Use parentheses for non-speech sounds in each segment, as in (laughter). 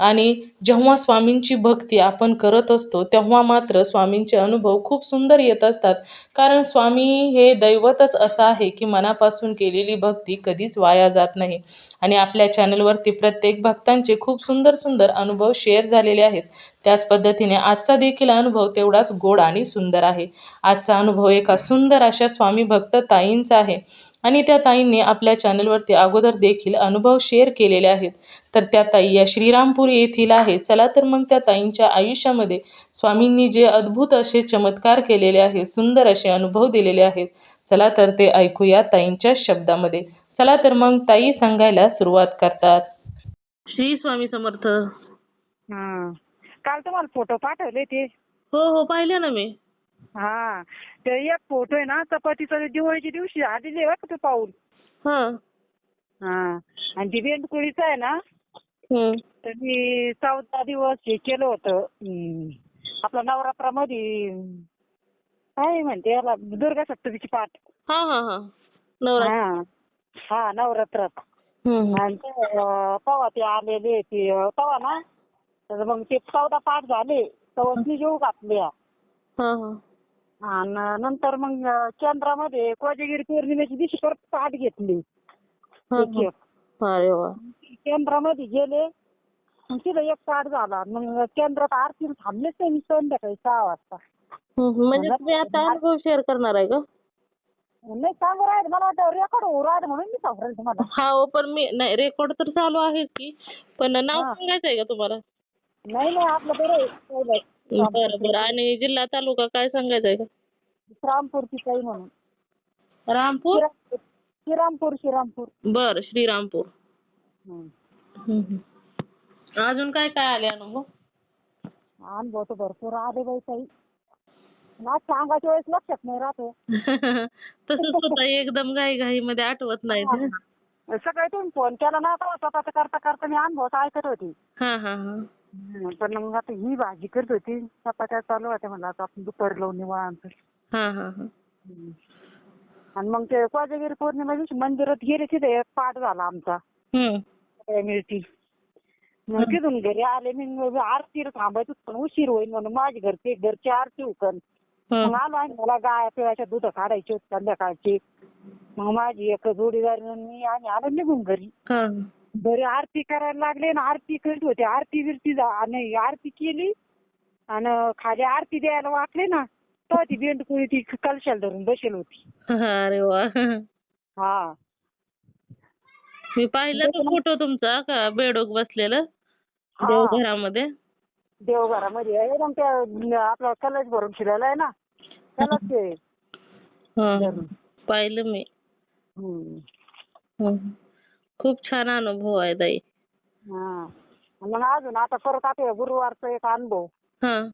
आणि जेव्हा स्वामींची भक्ती आपण करत असतो तेव्हा मात्र स्वामींचे अनुभव खूप सुंदर येत असतात. कारण स्वामी हे दैवतच असं आहे की मनापासून केलेली भक्ती कधीच वाया जात नाही. आणि आपल्या चॅनलवरती प्रत्येक भक्तांचे खूप सुंदर सुंदर अनुभव शेअर झालेले आहेत. त्याच पद्धतीने आजचा देखील अनुभव तेवढाच गोड आणि सुंदर आहे. आजचा अनुभव एका सुंदर अशा स्वामी भक्त ताईंचा आहे. आणि त्या ताईंनी आपल्या चॅनलवरती अगोदर देखील अनुभव शेअर केलेले आहेत. तर त्या ताई या श्रीरामपूर येथील आहेत. चला तर मग त्या ताईंच्या आयुष्यामध्ये स्वामींनी जे अद्भुत असे चमत्कार केलेले आहेत सुंदर असे अनुभव दिलेले आहेत चला तर ते ऐकूया ताईंच्या शब्दामध्ये. चला तर मग ताई सांगायला सुरुवात करतात. श्री स्वामी समर्थ. हा. काल तुम्हाला फोटो पाठवले ते हो हो पाहिले ना मी. हा. ते एक फोटो आहे ना चपातीचा दिवाळीच्या दिवशी आलेली आहे बरं का तो पाऊल हां. हा. आणि ती बेंडकुळीचं आहे ना हं. तर मी चौदा दिवस हे केलं होतं. हम्म, आपल्या नवरात्रामध्ये काय म्हणते याला दुर्गा सप्तमीची पाठ. हां हां हां. नवरा हा. हा नवरात्रात. आणि ते, अं, तेव्हा ते आलेले ते अं, तेव्हा ना तर मग ते चौदा पाठ झाले. तेव्हा मी जेऊ घातल्या. हां हां. आणि नंतर मग केंद्रामध्ये कोजागिरी पौर्णिमेच्या दिवशी परत पाठ घेतली. एक एक. अरे वा. केंद्रामध्ये गेले मग तिथं एक पाठ झाला. मग केंद्रात आरतीला थांबलेच नाही मी संध्याकाळी सहा वाजता. म्हणजे तुम्ही आता अनुभव शेअर करणार आहे का? नाही सांगू राहिले. मला वाटतं रेकॉर्ड होऊ राहिलं म्हणून मी सांगू राहिले तुम्हाला. हा हो पण मी नाही रेकॉर्ड तर चालू आहेच की. पण नाव. सांगायचं आहे का तुम्हाला? नाही नाही आपलं बरं आहे. पहिलं. बरं बरं. आणि जिल्हा तालुका काय सांगायचं आहे का श्रामपूरची काही म्हणून. रामपूर? श्रीरामपूर श्रीरामपूर श्रीरामपूर. बरं श्रीरामपूर. हं. हं, हं. अजून काय काय आले अनुभव अनुभव तर भरपूर आले बाई काही ना सांगायच्या वेळेस लक्षात नाही राहते (laughs) तसंच होतं एकदम घाई घाई मध्ये आठवत नाही सकाळी तुम्ही फोन केला ना तेव्हा स्वतःच करता करता मी अनुभव ऐकत होती. हा हा हा हं, पण मग आता ही भाजी करत होती. चपात्या चालू होत्या म्हणलं आता आपण दुपारी लावून निवांत. हा हा हा. हं. आणि मग ते कोजागिरी पौर्णिमा दिवशी मंदिरात गेले तिथे एक पाठ झाला आमचा. हम्म. मिळती. मग तिथून घरी आले मी मग आरतीला थांबायचं पण उशीर होईल म्हणून माझी घरची घरची आरती उकन मग. आलो आणि मला गाय पिवायच्या दूध काढायचे होते संध्याकाळचे. मग माझी एक जोडीदार आणि मी आणि आलो निघून घरी. हा. घरी आरती करायला लागले ना आरती करीत होते. आरती बिरती जा- नाही आरती केली आणि खाली आरती द्यायला वाकले ना तेव्हा ती बेंडकुळी ती कलशाला धरून बसेल होती. अरे वा. हा. मी पाहिलं फोटो तुमचा का बेडोक बसलेलं? हा. देवघरामध्ये? देवघरामध्ये एकदम त्या आपला कलश भरून शिरायला आहे ना ते हा. धरून. पाहिलं मी. हम्म. हं. खूप छान अनुभव आहे ताई. हा. मग अजून आता परत आता गुरुवारचा एक अनुभव. हा.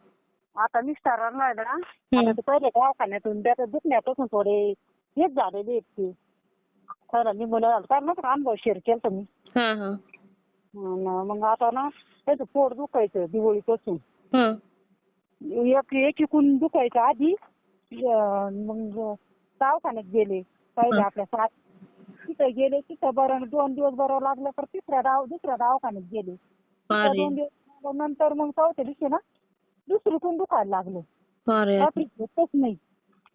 आता मिस्टरांना आहे ना आता ते पहिले दवाखान्यातून त्याच्या दुखण्यापासून थोडे हेच झालेले आहेत ते. खरं कारण नव्हतं का अनुभव शेअर केला मी? हा हा. अन मग आता ना त्याचं पोट दुखायचं दिवाळीपासून. हा. एक एकीकून दुखायचं आधी अं, मग दवाखान्यात गेले. पहिले. आपल्या सात तिथं गेले तिथं बरं दोन दिवस बरं लागलं तर तिसऱ्या दाव दुसऱ्या दवाखान्यात गेले. तिथं दोन दिवस. नंतर मग चौथ्या दिवशी ना दुसरीकडून दुखायला लागलं. रात्री झोपच नाही.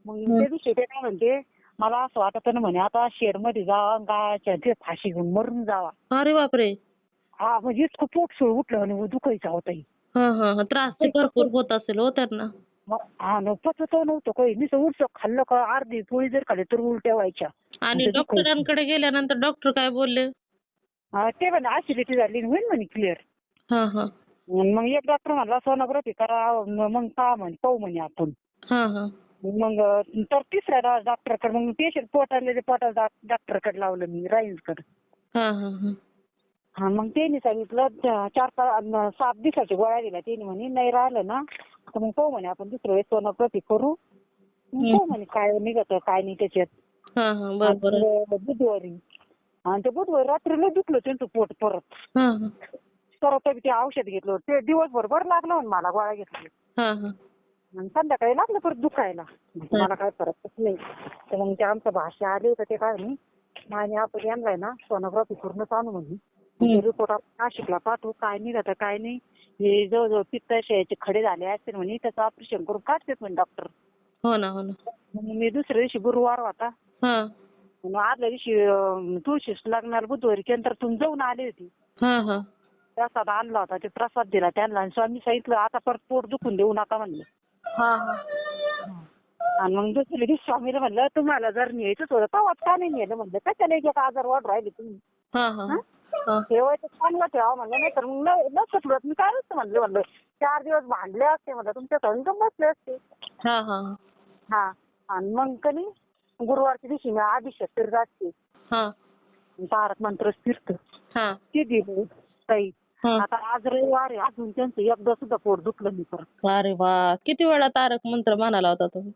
मग त्या दिवशी ते काय म्हणते मला असं वाटत ना म्हणे आता शेडमध्ये जावा गायच्या ते फाशी घेऊन मरून जावा. अरे बापरे. हा म्हणजे इतकं पोट सोड उठलं आणि दुखायचं होतं त्रास तर भरपूर होत असेल हो त्यांना. हा न पचत नव्हतं काही नुसतं उलट खाल्लं का अर्धी पोळी जर खाल्ली तर उलट्या व्हायच्या. आणि दुखायचं. डॉक्टरांकडे गेल्यानंतर डॉक्टर काय बोलले? हा, ते म्हणे ऍसिडिटी झाली आणि होईल म्हणे क्लिअर हा हा. मग एक डॉक्टर म्हणला सोनोग्राफी करा म- मग का म्हणे पाहू म्हणे आपण. हा हा. मग तर तिसऱ्या डॉक्टरकडे मग पेशंट पोटाले ते पोटा डॉक्टरकडे लावलं मी राईन्सकडे हा हा हा. हा मग त्यांनी सांगितलं चार अन सात दिवसाच्या गोळ्या दिल्या त्यांनी म्हणे नाही राहिलं ना तर मग पाहू म्हणे आपण दुसऱ्या वेळेस सोनोग्राफी करू. मग पाहू म्हणे काय निघत काय नाही त्याच्यात. हा हा बरोबर आहे. आणि बुधवारी. आणि ते बुधवारी रात्रीला दुखलं त्यांचं पोट परत. हा हा. परत ते औषध घेतलं ते दिवसभर बरं लागलं म्हणे मला गोळ्या घेतली हा हा. आणि संध्याकाळी लागलं परत दुखायला. म्हणजे मला काय फरकच नाही. तर मग ते आमचं भाषा आले होते ते काय म्हणे आणि आपण यांना ना सोनोग्राफी पूर्ण आणू म्हणजे रिपोर्ट नाशिकला पाठवू. काय निघत काय नाही. हे जवळजवळ पित्ताशयाचे खडे झाले असतील म्हणे त्याचं ऑपरेशन करून काढतात म्हणे डॉक्टर हो ना हो ना. मग मी दुसऱ्या दिवशी गुरुवार होता. हा. मग आदल्या दिवशी अं, तुळशीस लग्नाला बुधवारी केंद्रातून जाऊन आली होती. हा हा. प्रसाद आणला होता ते प्रसाद दिला त्यांना आणि स्वामी सांगितलं आता परत पोट दुखून देऊ नका म्हणलं. हा आणि मग दुसऱ्या दिवशी स्वामीला म्हणलं तुम्हाला जर न्यायचंच होतं तेव्हाच का नाही नेलं म्हणलं? कशाला एक एक आजार वाढ राहिले तुम्ही? हा हा. हा? ठेवायचं चांगलं ठेवा म्हणलं नाही तर मग नसतं ठेवत. मी काय नसतं म्हणलं म्हणलं चार दिवस भांडले असते म्हणलं तुमच्या संग बसले असते. हा हा हा. आणि मग कनी गुरुवारच्या दिवशी मी अभिषेक फिरत असते. हा. तारक मंत्र फिरत हा. ते दिलं ताई. हा. आता आज रविवार आहे अजून त्यांचं एकदा सुद्धा पोट दुखलं नाही परत. अरे वा. किती वेळा तारक मंत्र म्हणाला होता तुम्ही?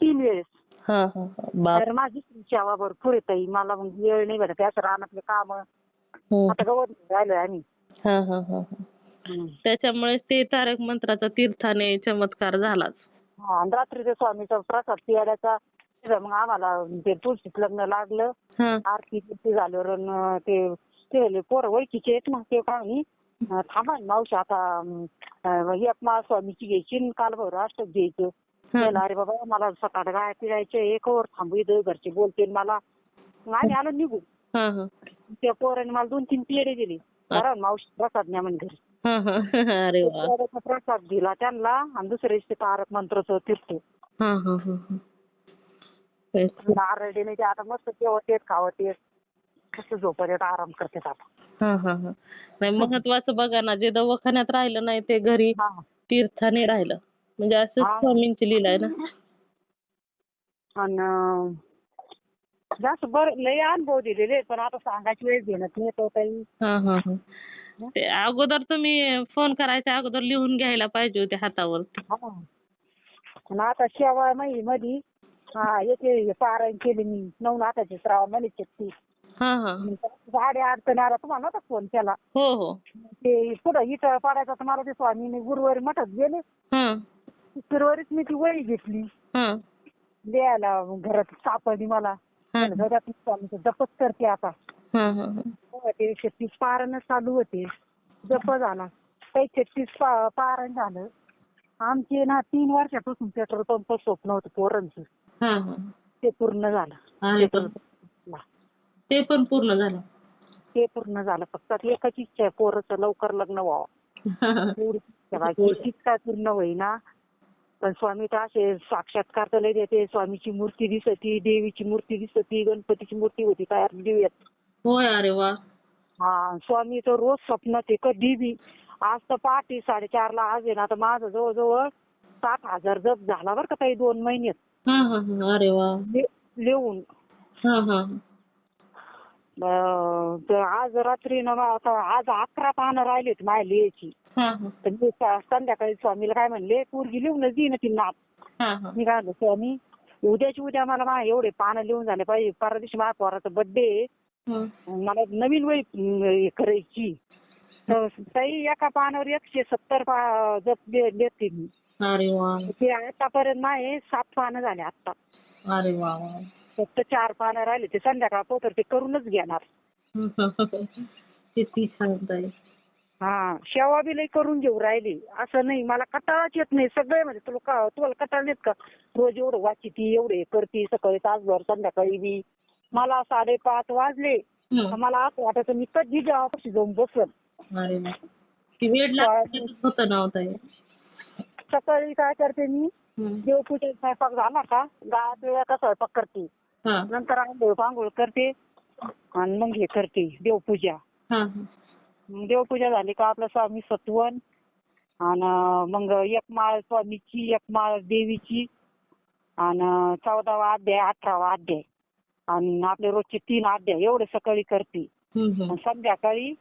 तीन वेळेस. हा हा हा. बाप. तर माझी सेवा भरपूर आहे ताई. मला मग वेळ नाही भेटत. असं रानातले काम. आता गवत राहिलोय आम्ही. हा हा हा हा. त्याच्यामुळे ते तारक मंत्राचा तीर्थाने चमत्कार झालाच. हा, आणि रात्री ते स्वामीचा प्रसाद पियाड्याचा. तिथं मग आम्हाला ते तुळशीत लग्न लागलं. हा. आरती बिरती झाल्यावर अन ते ते पोरं ओळखीचे आहेत मग ते अं, थांबा ना मावशी आता अं, एक माळ स्वामीची घ्यायची आणि काल भर अष्टक घ्यायचं म्हणलं, अरे बाबा मला सकाळ गाय पिळायचे एक वर थांबू इथं घरचे बोलते मला. मग आम्ही आलो निघू हा हा. त्या पोराने मला दोन तीन पेढे दिले. बरं मावशी प्रसाद न्या म्हणे घरी. हा हा अरे वा. पेढ्याचा प्रसाद दिला त्यांना आणि दुसऱ्या दिवशी तारक मंत्रचं तीर्थ. हा हा हा हा. तेच. नाही ते आता मस्त जेवत येत खावत येत मस्त झोपत येत आराम करतात आता हा हा हा. नाही महत्वाचं बघा ना जे दवाखान्यात राहिलं नाही ते घरी हा. तीर्थाने राहिलं. म्हणजे असंच हा. स्वामींची लीला आहे ना. आणि जास्त बर लय अनुभव दिलेले पण आता सांगायची वेळ घेण्यात नाही तो काही हा हा हा. ते अगोदर तुम्ही फोन करायच्या अगोदर लिहून घ्यायला पाहिजे होते हातावरती हा. आणि आता शेवा माही मधी हा येते पारायण केली मी नवनाथाची श्रावण म्हणे शक्ती हा हा. गाडी अडचण आला तुम्हाला नव्हता फोन केला. हो हो. ते पुढं इथं पाडायचं तर मला ते स्वामीने गुरुवारी मठात गेले. हा. गुरुवारीच मी ती वही घेतली. हा. द्यायला घरात सापडली मला. मी स्वामीचं जपच करते आता. हा ते छत्तीस पारण चालू होते. जप झाला. काही छत्तीस पारण झालं. आमचे ना तीन वर्षापासून पेट्रोल पंप स्वप्न होतं पोरांचं. ते पूर्ण झालं. ते पण पूर्ण झालं. ते पूर्ण झालं. फक्त आता एकच इच्छा आहे पोराचं लवकर लग्न व्हावं. (laughs) पूर्ण होईना. पण स्वामी तर असे साक्षात्कार तर लय देते. स्वामीची मूर्ती दिसती देवीची मूर्ती दिसती गणपतीची मूर्ती होती काय दिव्यात होय अरे वा. हा स्वामी तर रोज स्वप्नात आहे कधी बी आज तर पहाटे साडेचारला आज आहे ना तर माझं जवळजवळ सात हजार जप झाला बरं का ताई दोन महिन्यात. हा हा हा अरे वा. ले- लिहून हा हा अं, तर आज रात्री ना आता आज अकरा पानं राहिलेत माझ्या लिहायची तर मी स- संध्याकाळी स्वामीला काय म्हणले पोरगी लिहूनच देईन ती नाप. हा मी काय म्हणलं स्वामी उद्याची उद्या मला मा एवढे पानं लिहून झाले पाहिजे परवा दिवशी माझ्या पोराचा बर्थडे. मला नवीन वही अं, हे करायची. तर ताई एका पानावर एकशे सत्तर पा जप दे- देते मी. अरे वा. ते आतापर्यंत माझे सात पानं झाले आता अरे वा वा. फक्त चार पानं राहिले ते संध्याकाळ पोतर ते करूनच घेणार. (laughs) किती हा शेवा बी लई करून घेऊ राहिली. असं नाही मला कटाळाच येत नाही. सगळे म्हणजे तुला का तुम्हाला कटाळ नाहीत का? रोज एवढं वाचिती एवढे करती सकाळी तासभर संध्याकाळी बी. मला साडेपाच वाजले. तर मला असं वाटायचं मी कधी जेव्हापाशी जाऊन होतं ना होता सकाळी काय करते मी? देवपूजा स्वयंपाक झाला का? गावात वेळा स्वयंपाक करते? नंतर आंघोळ पांघोळ करते आणि मग हे करते देवपूजा. देवपूजा झाली का आपलं स्वामी सत्वन आणि मग एक माळ स्वामीची एक माळ देवीची आणि चौदावा अध्याय अठरावा अध्याय. आणि आपले रोजचे तीन अध्याय एवढे सकाळी करते. संध्याकाळी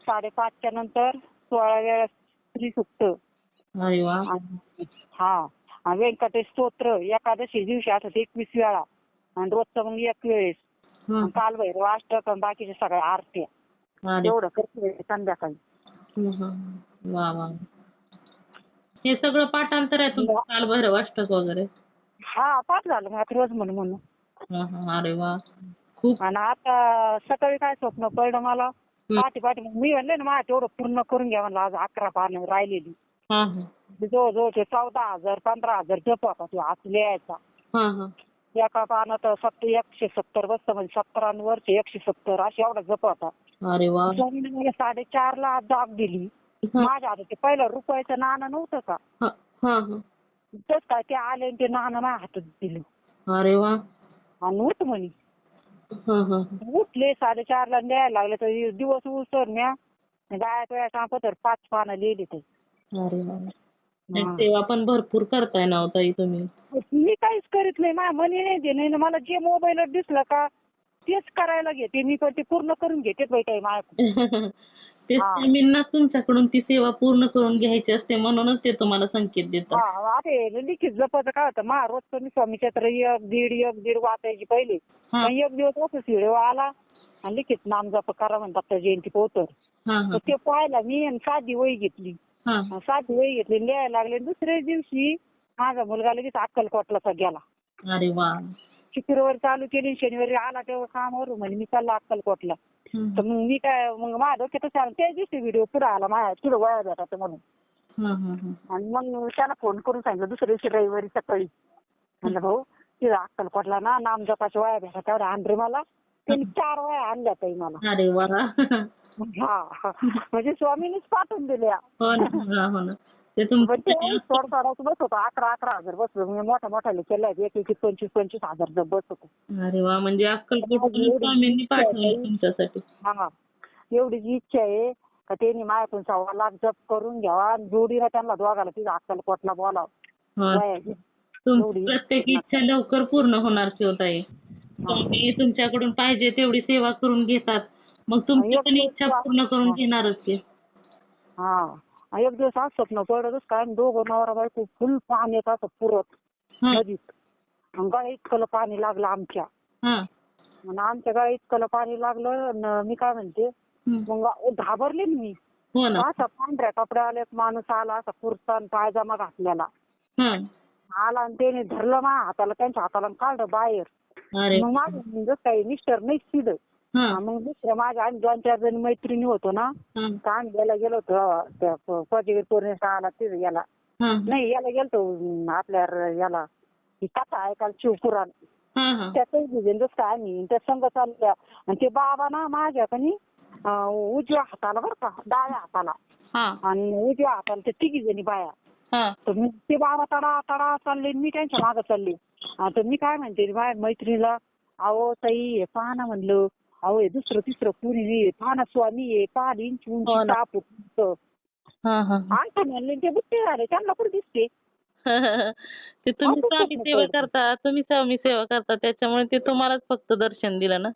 साडेपाचच्या नंतर सोळा वेळा स्त्री सुक्त. आणि- हा. व्यंकटेश स्तोत्र एकादशी दिवशी असत एकवीस वेळा. आणि रोजचं मग एक वेळेस. हम्म. काल भैरव अष्टक बाकीच्या सगळ्या आरत्या. करते संध्याकाळी. वा वा हे सगळं पाठांतर आहे तुमचं? काल भैरव अष्टक वगैरे? हा पाच झालं मग रोज म्हणून म्हणून. हा, हा. अरे वा. खूप आणि आता सकाळी काय स्वप्न पडलं मला? पाठी पाठी. मग मी म्हणले ना मला तेवढं पूर्ण करून घ्या म्हणलं आज अकरा पानं राहिलेली. हा हा. जवळजवळ ते चौदा हजार पंधरा हजार जप होता ते आज लिहायचा. हा हा. एका पानात सत्तर एकशे सत्तर बसतं म्हणजे सत्तरांवरचे एकशे सत्तर अशी एवढा जप होता. अरे वा. स्वामीने मला साडेचारला आज जाग दिली माझ्या आता ते पहिलं रुपयाचं नाणं नव्हतं का? हा. तेच काय ते आले आणि ते नाणं माझ्या हातात दिलं. अरे वा. आणि उठ म्हणे. हा हा उठले साडेचारला लिहायला लागले तर दिवस उसर म्या. वेळा सांगतो तर पाच पानं लिहिली ते. अरे वा. नाही, सेवा पण भरपूर करताय ना हो ताई तुम्ही? मी काहीच करीत नाही माझ्या मनी नाही दे नाही मला जे मोबाईलवर दिसलं का तेच करायला घेते. मी पण ते पूर्ण करून घेते बाई काही माझ्याकडून ते हा. स्वामींना तुमच्याकडून ती सेवा पूर्ण करून घ्यायची असते म्हणूनच ते तुम्हाला संकेत देतात. हा अरे लिखित जपत काय होतं? मा रोजचं मी स्वामीच्या तर एक दीड एक दीड वाचायची पहिले. हा. मग एक दिवस असं व्हिडिओ आला आणि लिखित नाम जप करा म्हणतात त्या जयंती पोतर हा तर हा ते पाहायला मी आणि साधी वही घेतली. हा. आणि साधी वही घेतली लिहायला लागले. दुसऱ्या दिवशी माझा मुलगा लगेच अक्कलकोटला गेला. अरे वा. शुक्रवारी चालू केली शनिवारी आला तेव्हा कामावर म्हणे मी चालला अक्कलकोटला. तर मग मी काय मग माझ्या डोक्यातच आलं त्या दिवशी व्हिडिओ पुढे आला माझ्या पुढे वया भेटायचं म्हणून. आणि मग त्याला फोन करून सांगितलं दुसऱ्या दिवशी रविवारी सकाळी. म्हणलं भाऊ तिथं अक्कलकोटला ना नाम जपाच्या वया भेटा तेवढ्या आण रे मला. त्यांनी चार वया आणल्या ताई मला. अरे वा. हा. म्हणजे स्वामीनेच पाठवून दिल्या. हो ना हो हो ते ते बस होतं अकरा अकरा हजार बस मी मोठ्या मोठ्याला केलंय एक एक पंचवीस पंचवीस बस होतं. अरे वा म्हणजे स्वामींनी पाठवलं तुमच्यासाठी? हा एवढीच इच्छा आहे का त्यांनी माझ्याकडून सव्वा लाख जप करून घ्यावा आणि जोडीनं त्यांना दोघाला तिथं अक्कलकोटला बोलावं. हो. तुमची एवढी प्रत्येक इच्छा लवकर पूर्ण होणार शिवताई. स्वामी तुमच्याकडून पाहिजे तेवढी सेवा करून घेतात. मग तुमची पण इच्छा पूर्ण करून घेणारच की. हा. एक दिवस आज स्वप्न पडतच काय आणि दोघं नवरा बायको फुल पाणी येत असं पुरत नदीत. गळ्या इतकं पाणी लागलं आमच्या. आणि आमच्या गळ्या इतकं पाणी लागलं मी काय म्हणते. मग घाबरले ना मी. हो असा पांढऱ्या कपड्याला एक माणूस आला असा कुर्ता आणि पायजामा घातलेला. आला आणि त्याने धरलं माझ्या हाताला त्यांच्या हाताला काढलं बाहेर. मग माझं म्हणजे काही मिस्टर नाही सिड मग दुसऱ्या माझ्या आणि दोन चार जणी मैत्रिणी होतो ना तर आम्ही याला गेलो होतो त्या कोजागिरी पौर्णिमेचा आला तिथे याला नाही याला गेलतो आपल्या याला ही कथा ऐकायला शिवपुराण. त्यातही काय आम्ही त्या संघ चालल्या आणि ते बाबा ना माझ्या कनी उजव्या हाताला बरं का डाव्या हाताला. आणि उजव्या हाताला ते तिघी जणी बाया. तर मी ते बाबा तडा तडा चालले मी त्यांच्या मागं चालले. तर मी काय म्हणते माझ्या मैत्रिणीला अहो ताई हे पहा ना म्हणलं अहो हे दुसरं तिसरं कुणी नाही पहा ना स्वामी आहे पाच इंच हो उंची ना. होतं. हा हा आणतो म्हणले ते बुट्टे झाले त्यांना कुठे दिसते? (laughs) ते तुम्ही स्वामी सेवा. करता. तुम्ही स्वामी सेवा करता त्याच्यामुळे ते तुम्हालाच फक्त दर्शन दिलं ना?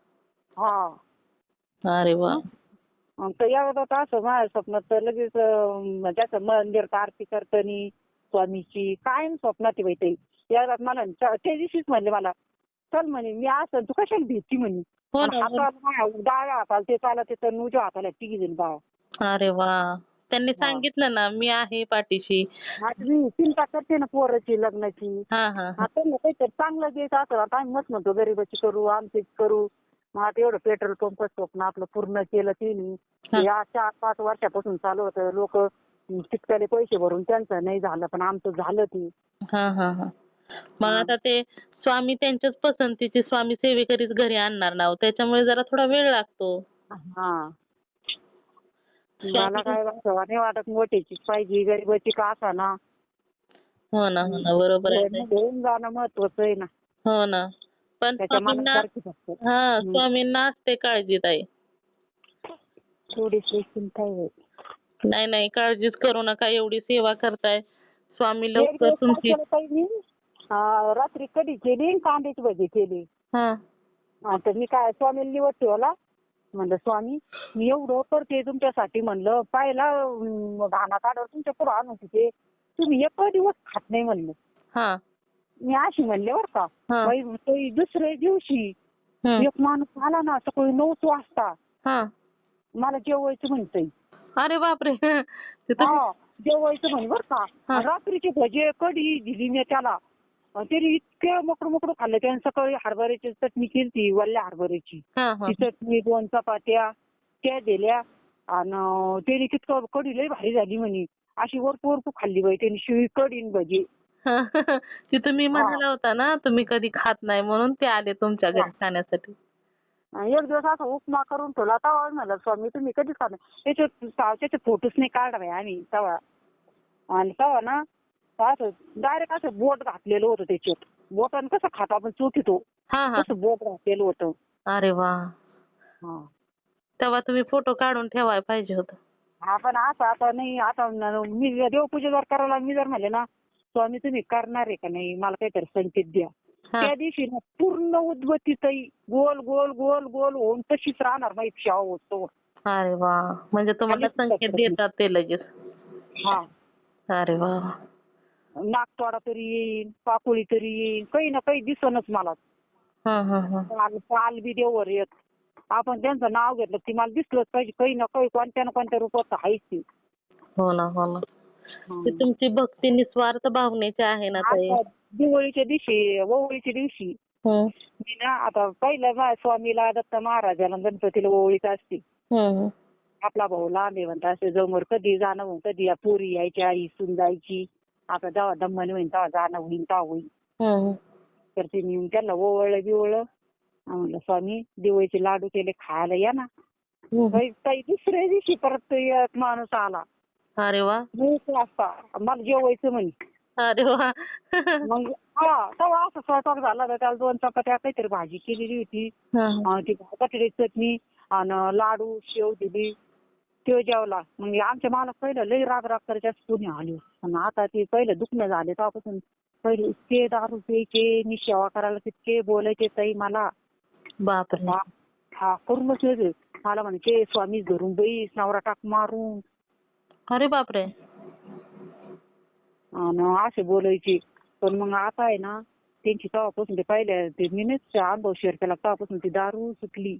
हा. अरे वा. तर यावेळेस आता असं माझ्या स्वप्नात तर लगेच अं, त्याचं मंदिर आरती करतानी स्वामीची कायम स्वप्नात आहे बाई ताई यावेळेस मला च- त्या दिवशीच म्हणले मला चल म्हणे मी असं तू कशाला भीती म्हणे? हो आणि ना हो. हाताला माझ्या डाव्या हाताला ते चालत ते तर उजव्या हाताला तिघी जण बाया. अरे वा. त्यांनी सांगितलं ना मी आहे पाठीशी. आता मी चिंता करते ना पोराची लग्नाची. हा हा हा. आता ना काहीतरी चांगलं द्यायचं असं आता आम्ही मस्त म्हणतो गरीबाची करू आमची करू. मग आता एवढं पेट्रोल पंप स्वप्न आपलं पूर्ण केलं तिने. या चार पाच वर्षापासून चालू होतं. लोक तितकाले पैसे भरून त्यांचं नाही झालं पण आमचं झालं ती. हा हा हा. मग आता ते स्वामी त्यांच्याच पसंतीचे स्वामी सेवेकरीच घरी आणणार ना हो. त्याच्यामुळे जरा थोडा वेळ लागतो. हा. मला काय असं नाही वाटत मोठीची पाहिजे गरीबाची का हो ना हो ना बरोबर आहे ताई. घेऊन जाणं महत्वाचं आहे ना. हो ना. पण त्याच्या स्वामींना फक्त. हा स्वामींना असते काळजी ताई. आहे. नाही नाही काळजीच करू नका एवढी सेवा करताय. स्वामी लवकर तुमची रात्री कढी केली आणि कांद्याची भजी केली. हा. तर मी काय स्वामीला निवड ठेवला. म्हणलं स्वामी मी एवढं करते तुमच्यासाठी म्हणलं पाहिला धाना काढवर तुमच्या पुढं आणून तिथे तुम्ही एक दिवस खात नाही म्हणलं. हा. मी अशी म्हणले बरं का हा. बाई, दुसऱ्या दिवशी हम्म. एक माणूस आला ना सकाळी नऊच वाजता हा. मला जेवायचं म्हणतंय. अरे बापरे. ते हा जेवायचं म्हणे बरं का. हा. रात्रीचे भजे कढी दिली मी त्याला. त्याने इतके मोकळं मोकळं खाल्लं. त्याने सकाळी हरभऱ्याची चटणी केली वल्ल्या हरभऱ्याची. हा हा. ती चटणी दोन चपात्या त्या दिल्या. आणि त्याने कितकं कढी लय भारी झाली म्हणे. अशी वरपू वरपू खाल्ली बाई. त्याने शिळी कढी आणि भजी. ते तुम्ही म्हणाला होता ना तुम्ही कधी खात नाही म्हणून ते आले तुमच्या घरी. खाण्यासाठी. आणि एक दिवस असा उपमा करून ठेवला. तवा म्हणलं स्वामी तुम्ही कधीच खात नाही? त्याचे त्याचे फोटोच नाही काढला बाई आम्ही तवा. आणि तवा ना असं डायरेक्ट असं बोट घातलेलं होतं त्याच्यात. बोटानं कसं खातो आपण चोखितो हा हा. तसं बोट घातलेलं होतं. अरे वा. हा. तेव्हा तुम्ही फोटो काढून ठेवायला पाहिजे होतं. हा पण आता आता नाही आता न- मी देवपूजा जर करायला मी जर म्हणले ना स्वामी तुम्ही करणार आहे का नाही? मला काहीतरी संकेत द्या. त्या दिवशी ना पूर्ण उद्बत्तीतही गोल गोल गोल गोल होऊन तशीच राहणार मग शाव होतो. अरे वा. म्हणजे तुम्हाला संकेत. देतात ते लगेच. हा. अरे वा. नागतोडा तरी येईन पाकोळी तरी येईन काही ना काही दिसनच मला. हा हा हा. पाल पाल बी देवर येत आपण त्यांचं नाव घेतलं की मला दिसलंच पाहिजे. काही ना काही कोणत्या ना कोणत्या रूपात आहेच ती. हो ना हो ना. ते तुमची भक्ती निस्वार्थ भावनेची आहे ना ताई? आता दिवाळीच्या दिवशी ओवळीच्या दिवशी. मी ना आता पहिलं स्वामीला दत्त महाराजाला गणपतीला ओवळीत असते. आपला भाऊ लांब आहे म्हणता असे जमर कधी जाणं होऊन कधी या पोरी यायच्या इसून जायची. आता जेव्हा दम्मन होईन तेव्हा जाणं होईन तेव्हा होईन. तर ते मी त्यांना ओवळलं बिवळलं. म्हणलं स्वामी दिवाळीचे लाडू केले खायला या ना. बाई, ताई दुसऱ्या दिवशी परत तो एक माणूस आला. अरे वा. नऊच वाजता. मला जेवायचं म्हणे. अरे वा. मग हा तेव्हा असं स्वयंपाक झाला तर त्याला दोन चपात्या काहीतरी भाजी केलेली होती. हा. अं, ती बटाट्याची चटणी आणि लाडू शेव दिली. तो जेवला. मग आमच्या मला पहिलं लई राग राग करायच्या पुणे आले. आणि आता ते पहिलं दुखणं झाले तेव्हापासून. पहिले इतके दारू प्यायचे मी सेवा करायला तितके बोलायचे ताई मला. बापरे. हा हा करूनच येते मला म्हणायचे स्वामी धरून बैस नवरा टाक मारून. अरे बापरे. आणि असे बोलायचे. पण मग आता आहे ना त्यांची तेव्हापासून ते पहिल्या ते मीच अनुभव शेअर केला तेव्हापासून ती दारू सुटली.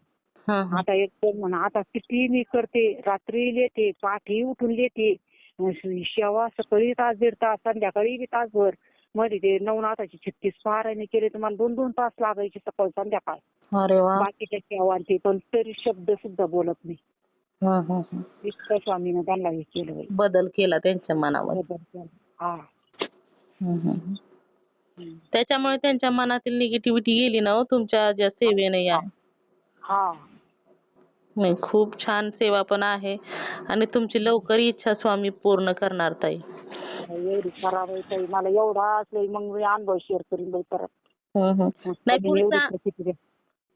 आता एक तर म्हणा आता किती मी करते रात्री येते पाठी उठून येते शेवा सकाळी तास दीड तास संध्याकाळी बी तासभर. मध्ये ते नवनाथाची छत्तीस पारायणे केले तर मला दोन दोन तास लागायचे सकाळ संध्याकाळ. बाकीच्या ते पण तरी शब्द सुद्धा बोलत नाही. इतकं स्वामीनं त्यांना हे केलं. बदल केला त्यांच्या मनावर. हा. त्याच्यामुळे त्यांच्या मनातील निगेटिव्हिटी गेली ना हो तुमच्या ज्या सेवेने या. हा. नाही खूप छान सेवा पण आहे. आणि तुमची लवकर इच्छा स्वामी पूर्ण करणार ताई. एवढी खराब आहे ताई. मला एवढा असलं मग मी अनुभव शेअर करीन बाई परत. हम्म, हम्म. नाही एवढी पुढचा प्रसिद्धी.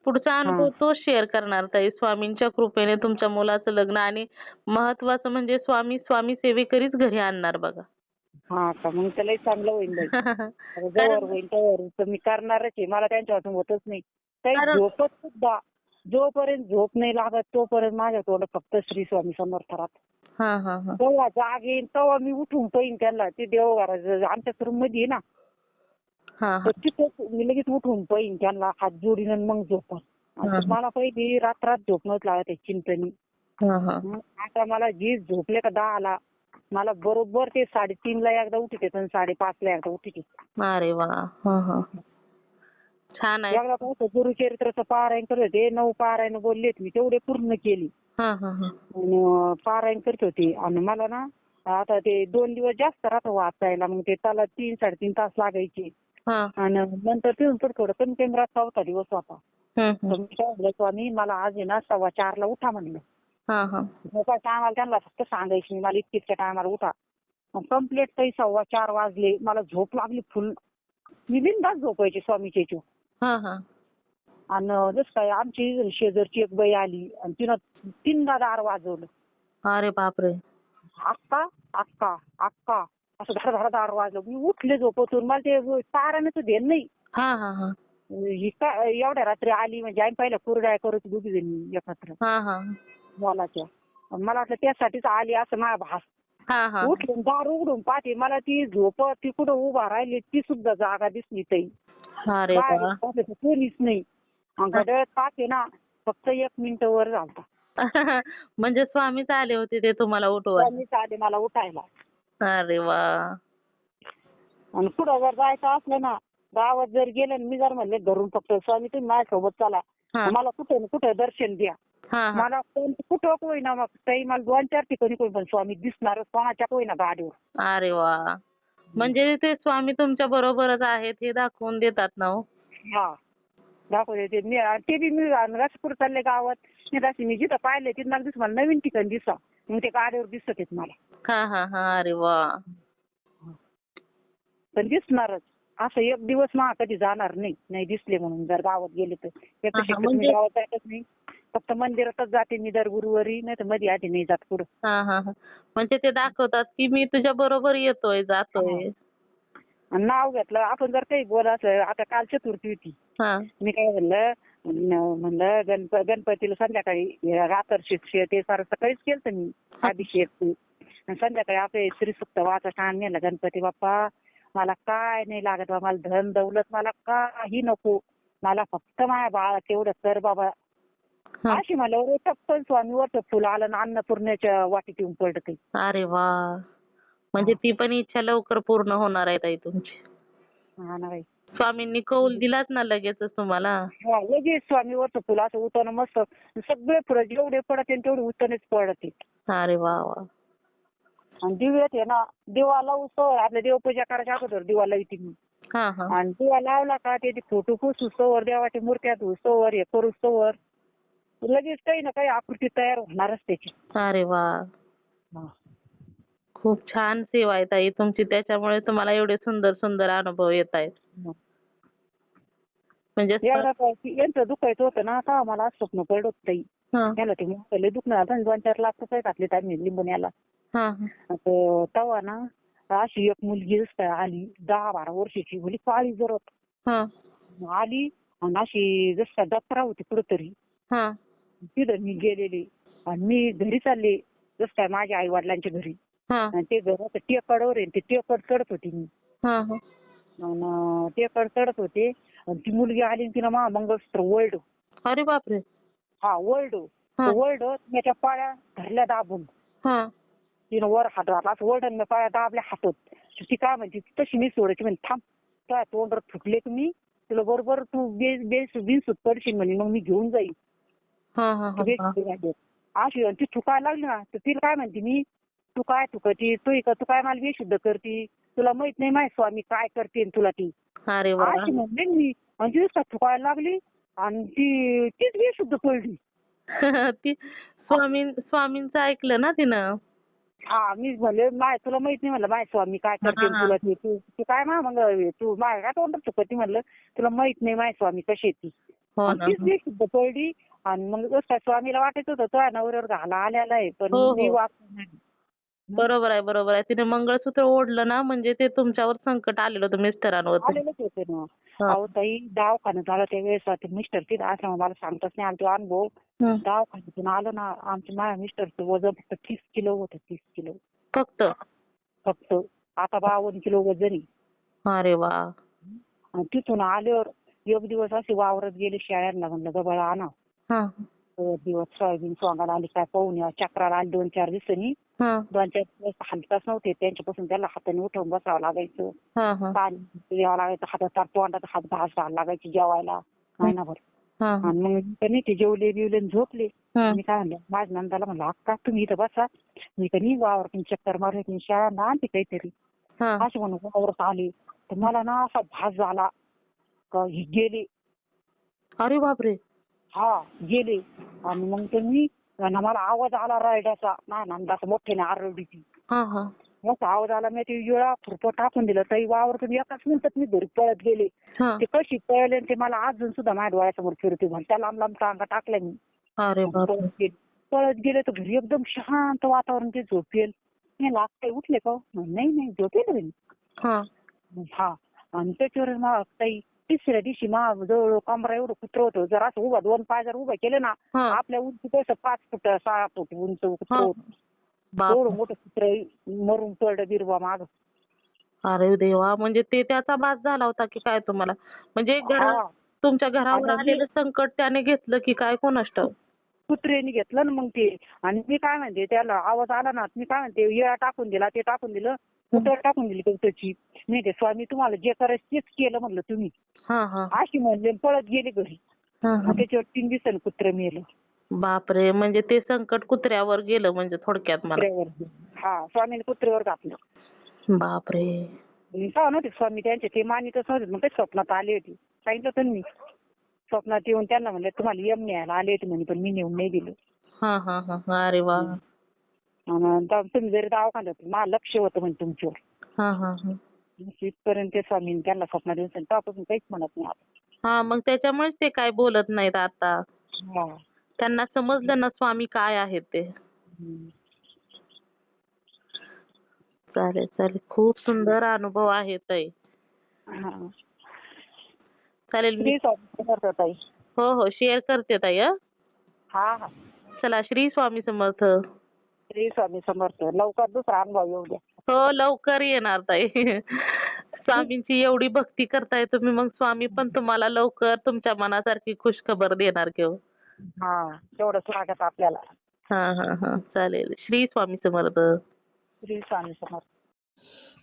पुढचा अनुभव तो शेअर करणार ताई. स्वामींच्या कृपेने तुमच्या मुलाचं लग्न आणि महत्वाचं म्हणजे स्वामी स्वामी सेवेकरीच घरी आणणार बघा. हा का मग त्यालाही चांगलं होईल बाई. (laughs) जवळ होईल त्यावर तर मी करणारच आहे. मला त्यांच्या हातून होतच नाही. काही कारण- झोपत सुद्धा जोपर्यंत झोप नाही लागत तोपर्यंत माझ्या तोंड फक्त श्री स्वामी समर्थ राहत हा हा हा. तेव्हा जाग येईन तेव्हा मी उठून पाहिन त्यांना ते देवघरात आमच्या रूममध्ये आहे ना. हा तर तिथं मी लगेच उठून पाहिन त्यांना हात जोडीन आणि मग झोपन. हा. आणि मला पहिली रात्रात झोप नव्हती लागत चिंतनी. हा हा. मग आता मला जी झोपले का दहाला मला बरोबर ते साडेतीनला एकदा उठते आणि साडेपाचला एकदा उठते अरे वा. हा हा. छान आहे. एकदा गुरुचरित्राचं पारायण करत होते. नऊ पारायण बोललेत मी तेवढे पूर्ण केली. हा हा हा. आणि अं, पारायण करत होते. आणि मला ना आता ते दोन दिवस जास्त राहतं वाचायला मग ते त्याला तीन साडेतीन तास लागायचे. हा. आणि नंतर तिथून पण थोडं कमी कमी रात चौथा दिवस होता हम्म, तर हम्म. मी काय म्हणलं स्वामी मला आज आहे ना सव्वा चारला उठा म्हणलं. हा हा. टायमाला त्यांना फक्त सांगायची मी मला इतक्या टायमाला उठा. मग कंप्लीट काही सव्वा चार वाजले. मला झोप लागली फुल. मी बिनधास्त झोपायची स्वामीच्या याच्यावर आणि जसं काय आमची शेजारची एक बाई आली आणि तिनं तीनदा दार वाजवलं. अरे बापरे. अक्का अक्का अक्का असं धडा धडा दार वाजलं मी उठले झोपतून मला ते ताराने ध्येय नाही. हा हा हा. ही का एवढ्या रात्री आली म्हणजे आम्ही पहिल्या कुरड्या करत दोघी जणी एकत्र. मोलाच्या. मला वाटलं त्यासाठीच आली असं माझा भास. हा हा. उठून दार उघडून पाहते मला ती झोप ती कुठं उभा राहिली ती सुद्धा जागा दिसली ताई अरे वा. कोणीच नाही. आणि घड्याळात पाहते ना फक्त एक मिनिट वर झालता. (laughs) म्हणजे स्वामीच आले होते ते तुम्हाला उठवा त्यांनीच आले मला उठायला. अरे वा. आणि पुढं जर जायचं असलं ना गावात जर गेलं मी जर म्हणले घरून फक्त स्वामी तुम्ही माझ्यासोबत चला. हा. मला कुठं ना कुठं दर्शन द्या. हा हा. मला कोण कुठं होईना मग ताई मला दोन चार ठिकाणी कोणी पण स्वामी दिसणारच कोणाच्या होईना गाडीवर. अरे वा. म्हणजे ते स्वामी तुमच्या बरोबरच आहेत हे दाखवून देतात ना हो. हा दाखवते ते मी ते बी मी रसपूर चालले गावात. मी जिथं पाहिले तिथं मला दिसत मला नवीन ठिकाण दिसा मग ते गाडीवर दिसत आहेत मला. हा हा हा अरे वा. पण दिसणारच. असं एक दिवस मा कधी जाणार नाही नाही दिसले म्हणून जर गावात गेले तर. एक शक्यतो म्हणजे- गावात जातच नाही. फक्त मंदिरातच जाते मी दर गुरुवारी नाही तर मध्ये आधी नाही जात पुढं. हा हा हा. म्हणजे ते दाखवतात की मी तुझ्या बरोबर येतोय जातोय. आणि नाव घेतलं आपण जर काही बोलायचं आता काल चतुर्थी होती. हा. मी काय म्हणलं न- म्हणलं गणप गणपतीला संध्याकाळी रातर्षिक ते सारं सकाळीच केलं मी अभिषेक. ते. आणि संध्याकाळी आपले श्रीसुक्त वाचा छान नेलं गणपती बाप्पा मला काय नाही लागत बा मला धन दौलत मला काही नको. मला फक्त माझ्या बाळा तेवढं कर बाबा. अशी मला टप्पन स्वामीवरचं फुल आलं ना अन्नपूर्णेच्या वाटीत येऊन पडलं ते अरे वा. म्हणजे ती पण इच्छा लवकर पूर्ण होणार आहे ताई तुमची. हा ना बाई. स्वामींनी कौल दिलाच ना लगेचच तुम्हाला. हा, लगेच स्वामीवरचं फुल असं उतरणं मस्त. सगळे फुलं जेवढे पडत तेवढे उतरणेच पडते अरे वा वा. आणि दिव्यात आहे ना दिवा लावतो आपल्या देवपूजा करायच्या अगोदर दिवा लावते मी हा हा. आणि दिवा लावला का त्याची फोटो पुसुस्तोवर देवाच्या मूर्त्या धुस्तोवर हे करुस्तोवर लगेच काही ना काही आकृती तयार होणारच त्याची. अरे वा. खूप छान सेवा आहे ताई तुमची. त्याच्यामुळे तुम्हाला एवढे सुंदर सुंदर अनुभव येत आहेत. म्हणजे एकदा काय की यांचं दुखायचं होतं ना आता मला स्वप्न पडत होतं ताई. हा. याला ते मोठं दुखणं आलं आणि दोन चार लाख रुपये घातले आम्ही लिंबण्याला हा. तर तेव्हा ना अशी एक मुलगी दिसत आली दहा बारा वर्षाची मुली काळी जरत. हा. आली आणि अशी जसं जत्रा होती कुठंतरी. हा. तिथं मी गेलेले. आणि मी घरी चालले. जसं काय माझ्या आई वडिलांच्या घरी. हा. आणि ते घरात टेकडवर आहे. ते टेकड चढत होती मी. हा हा. टेकड चढत होते. आणि ती मुलगी आली आणि तिनं मा मंगळसूत्र वर्ल्ड अरे बापरे. हा वर्ल्ड हा. वर्ल्ड त्याच्या पाया धरल्या दाबून. हा. तिनं वर हात घातला. असं वर्ल्ड आणि पाया दाबल्या हातात. ती काय म्हणते तशी मी सोडायची म्हणजे थांब. काय तोंडर फुटले तुम्ही. तुला बरोबर तू बेस बेस बिनसूत पडशील म्हणे. मग मी घेऊन जाईल. अशी आणि ती चुकायला लागली ना तर तिला काय म्हणते मी? तू काय चुकायची? तू तू काय मला बेशुद्ध करती? तुला माहीत नाही माहीत स्वामी काय करते तुला ती. अरे अशी म्हणले मी नुसतं चुकायला लागली आणि ती तीच बेशुद्ध पडली. (laughs) ती स्वामी स्वामींचं ऐकलं ना तिनं? हा मी म्हणले माय तुला माहीत नाही म्हणलं माय स्वामी काय करते. तुला ती. तू तू काय मा मग तू माय काय तोंडात चुकती म्हणलं? तुला माहीत नाही माय स्वामी कशी ती. हो तीच बेशुद्ध पडली आणि मग काय स्वामीला वाटायचं होतं तो नवऱ्यावर घाला आलेला आहे पण हो, हो. मी वाचलं नाही. बरोबर आहे बरोबर आहे. तिने मंगळसूत्र ओढलं ना म्हणजे ते तुमच्यावर संकट आलेलं होतं मिस्टरांवर आलेलंच होते ना. हा. अहो ताई दवाखाना झाला त्यावेळेस ते मिस्टर तिथं असं मला सांगताच नाही आला तो अनुभव. हं. दवाखान्यातून आलो ना आमच्या माझ्या मिस्टरचं वजन फक्त तीस किलो होतं तीस किलो. फक्त? फक्त. आता बावन्न किलो वजन आहे. अरे वा. आणि तिथून आल्यावर एक दिवस असे वावरत गेले शाळांना म्हणलं गबाळ आणा. दिवस सोयाबीन सोंगाला आली काय पाहून या चक्राला आली दोन चार दिवसांनी. हा. दोन चार दिवस हलताच नव्हते. त्यांच्यापासून त्याला हाताने उठवून बसावं लागायचं. पाणी द्यावं लागायचं. हातात तोंडात हात भास घालायला लागायची जेवायला. महिनाभर हा. आणि मग त्यांनी ते जेवले बिवले झोपले. मी काय म्हणलं माझ्या नंदाला म्हणलं अक्का तुम्ही इथं बसा. मी कधी वावर चक्कर मारले की शाळा ना आणते काहीतरी. हा. असे म्हणून वावरात आले. तर मला ना असा भास झाला. का हे गेले. अरे बापरे. हा गेले. आणि मग त्यांनी आणि मला आवाज आला रायडाचा. ना नंदाचा मोठ्याने आरडीची. हा हा. मग आवाज आला मी ते विळा खुरपं टाकून दिलं. तरी वावरतून एकाच मिनिटात मी घरी पळत गेले. हा. ते कशी पळले आणि ते मला अजून सुद्धा माझ्या डोळ्यासमोर फिरते म्हणून. त्या लांब लांब टांगा टाकल्या मी. अरे बापरे. पळत गेले. पळत गेले तर घरी एकदम शांत वातावरण ते झोपेल. मी लागते उठले का? नाही नाही झोपेल. हा. हा. आणि त्याच्यावर मग ताई तिसऱ्या दिवशी मग जवळ कमरा एवढं कुत्र होतं. जर असं उभा दोन पाय जर उभे केले ना हा. आपल्या उंची कसं पाच फूट सहा फूट उंच कुत्र हा. होतं. बाप. एवढं मोठं कुत्र मरून पडलं बिरवा माग. अरे देवा म्हणजे ते त्याचा बास झाला होता की काय तुम्हाला? म्हणजे घरा तुमच्या घरावर आणि मी- आलेलं संकट त्याने घेतलं की काय कोणास ठाऊक? कुत्र्याने घेतलं ना मग ते. आणि मी काय म्हणते त्याला आवाज आला ना मी काय म्हणते येळा टाकून दिला ते टाकून दिलं. कुत्र टाकून दिली कवताची मी ते स्वामी तुम्हाला जे करायचं तेच केलं म्हणलं तुम्ही. अशी म्हणले आणि पळत गेले घरी. त्याच्यावर तीन दिवसानं कुत्र मेलं. बापरे म्हणजे ते संकट कुत्र्यावर गेलं म्हणजे थोडक्यात मला. हा स्वामीने कुत्र्यावर घातलं. बापरे. नव्हते स्वामी त्यांचे ते मानितच नव्हते. मग ते स्वप्नात आले होते. सांगितलं होतं ना मी. स्वप्नात येऊन त्यांना म्हणलं तुम्हाला यम न्यायला आले होते म्हणे पण मी नेऊन नाही दिलं. अरे वा. तुम्ही जरी दवाखान्यात होते, मला लक्ष होतं म्हणजे तुमच्यावर. हा हा हा इथपर्यंत ते स्वामीने त्यांना स्वप्नात येऊन सांगितलं. तेव्हापासून काहीच म्हणत नाही आता. हा मग त्याच्यामुळेच ते काय बोलत नाहीत आता. हा. त्यांना समजलं ना स्वामी काय आहेत ते. हम्म. चालेल चालेल. खूप सुंदर अनुभव आहे ताई. हा. चालेल मी श्री स्वामी समर्थ ताई. हो हो. शेअर करते ताई हं. हा हा. चला श्री स्वामी समर्थ. श्री स्वामी समर्थ. लवकर दुसरा अनुभव येऊ द्या. हो लवकर येणार ताई. स्वामींची एवढी भक्ती करताय तुम्ही मग स्वामी पण तुम्हाला लवकर तुमच्या मनासारखी खुशखबर देणार घेऊ हा तेवढंच लागत आपल्याला. हा हा हा चालेल. श्री स्वामी समर्थ. श्री स्वामी समर्थ.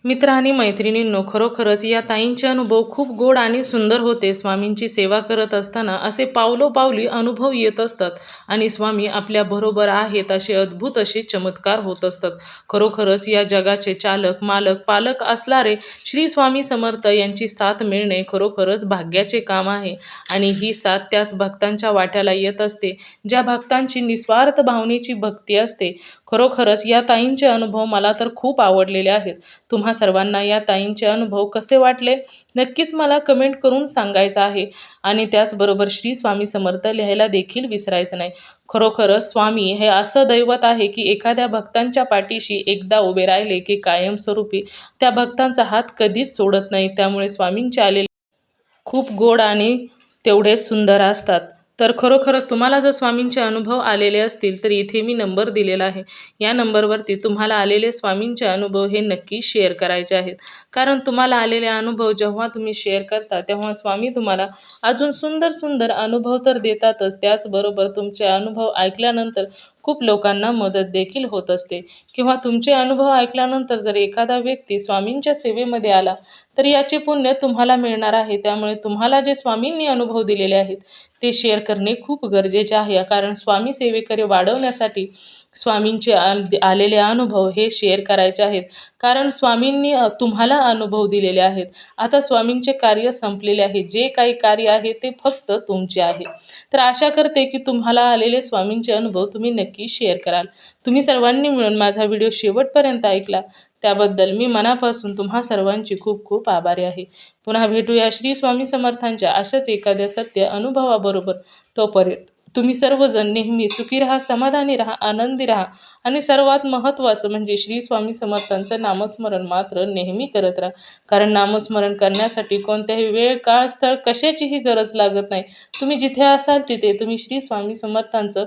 मित्र आणि मैत्रिणींनो खरोखरच या ताईंचे अनुभव खूप गोड आणि सुंदर होते. स्वामींची सेवा करत असताना असे पावलोपावली अनुभव येत असतात आणि स्वामी आपल्या बरोबर आहेत असे अद्भुत असे चमत्कार होत असतात. खरोखरच या जगाचे चालक मालक पालक असणारे श्री स्वामी समर्थ यांची साथ मिळणे खरोखरच भाग्याचे काम आहे आणि ही साथ त्याच भक्तांच्या वाट्याला येत असते ज्या भक्तांची निस्वार्थ भावनेची भक्ती असते. खरोखरच या ताईंचे अनुभव मला तर खूप आवडलेले आहेत. तुम्हा सर्वांना या ताईंचे अनुभव कसे वाटले नक्कीच मला कमेंट करून सांगायचं आहे. आणि त्याचबरोबर श्री स्वामी समर्थ लिहायला देखील विसरायचं नाही. खरोखरच स्वामी हे असं दैवत आहे की एखाद्या भक्तांच्या पाठीशी एकदा उभे राहिले की कायमस्वरूपी त्या भक्तांचा हात कधीच सोडत नाही. त्यामुळे स्वामींचे आलेले खूप गोड आणि तेवढेच सुंदर असतात. तर खरोखरच तुम्हाला जर स्वामींचे अनुभव आलेले असतील तर इथे मी नंबर दिलेला आहे. या नंबरवरती तुम्हाला आलेले स्वामींचे अनुभव हे नक्की शेअर करायचे आहेत. कारण तुम्हाला आलेले अनुभव जेव्हा तुम्ही शेअर करता तेव्हा स्वामी तुम्हाला अजून सुंदर सुंदर अनुभव तर देतातच. त्याचबरोबर तुमचे अनुभव ऐकल्यानंतर खूप लोकांना मदत देखील होत असते. किंवा तुमचे अनुभव ऐकल्यानंतर जर एखादा व्यक्ती स्वामींच्या सेवेमध्ये आला तर याचे पुण्य तुम्हाला मिळणार आहे. त्यामुळे तुम्हाला जे स्वामींनी अनुभव दिलेले आहेत ते शेअर करणे खूप गरजेचे आहे. कारण स्वामी सेवेकरे वाढवण्यासाठी स्वामींचे आल- आलेले अनुभव हे शेअर करायचे आहेत. कारण स्वामींनी तुम्हाला अनुभव दिलेले आहेत. आता स्वामींचे कार्य संपलेले आहे. जे काही कार्य आहे ते फक्त तुमचे आहे. तर आशा करते की तुम्हाला आलेले स्वामींचे अनुभव तुम्ही नक्की शेअर कराल. तुम्ही सर्वांनी मिळून माझा व्हिडिओ शेवटपर्यंत ऐकला. त्याबद्दल मी मनापासून तुम्हा सर्वांची खूप खूप आभारी आहे. पुन्हा भेटूया श्री स्वामी समर्थांच्या अशाच एखाद्या सत्य अनुभवाबरोबर. तोपर्यंत. तुम्ही सर्वजण नेहमी सुखी राहा समाधानी राहा आनंदी राहा आणि सर्वात महत्त्वाचं म्हणजे श्री स्वामी समर्थांचं नामस्मरण मात्र नेहमी करत राहा. कारण नामस्मरण करण्यासाठी कोणत्याही वेळ काळ स्थळ कशाचीही गरज लागत नाही. तुम्ही जिथे असाल तिथे तुम्ही श्री स्वामी समर्थांचं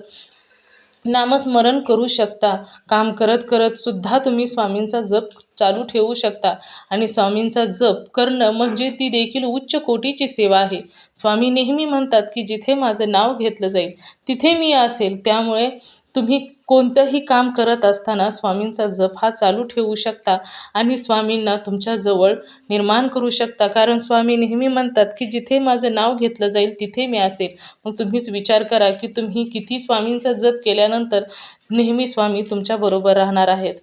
नामस्मरण करू शकता. काम करत करत सुद्धा तुम्ही स्वामींचा जप चालू ठेवू शकता. आणि स्वामींचा जप करणं म्हणजे ती देखील उच्च कोटीची सेवा आहे. स्वामी नेहमी म्हणतात की जिथे माझं नाव घेतलं जाईल तिथे मी असेल. त्यामुळे तुम्ही कोणतंही काम करत असताना स्वामींचा जप हा चालू ठेवू शकता आणि स्वामींना तुमच्याजवळ निर्माण करू शकता. कारण स्वामी नेहमी म्हणतात की जिथे माझं नाव घेतलं जाईल तिथे मी असेल. मग तुम्हीच विचार करा की तुम्ही किती स्वामींचा जप केल्यानंतर नेहमी स्वामी तुमच्याबरोबर राहणार आहेत.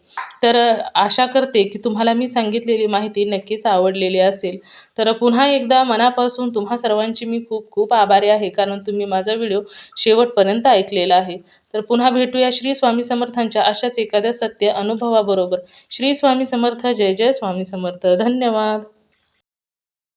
तर आशा करते की तुम्हाला मी सांगितलेली माहिती नक्कीच आवडलेली असेल. तर पुन्हा एकदा मनापासून तुम्हा सर्वांची मी खूप खूप आभारी आहे. कारण तुम्ही माझा व्हिडिओ शेवटपर्यंत ऐकलेला आहे. तर पुन्हा भेटूया श्री स्वामी समर्थांच्या अशाच एखाद्या सत्य अनुभवाबरोबर. श्री स्वामी समर्थ जय जय स्वामी समर्थ. धन्यवाद.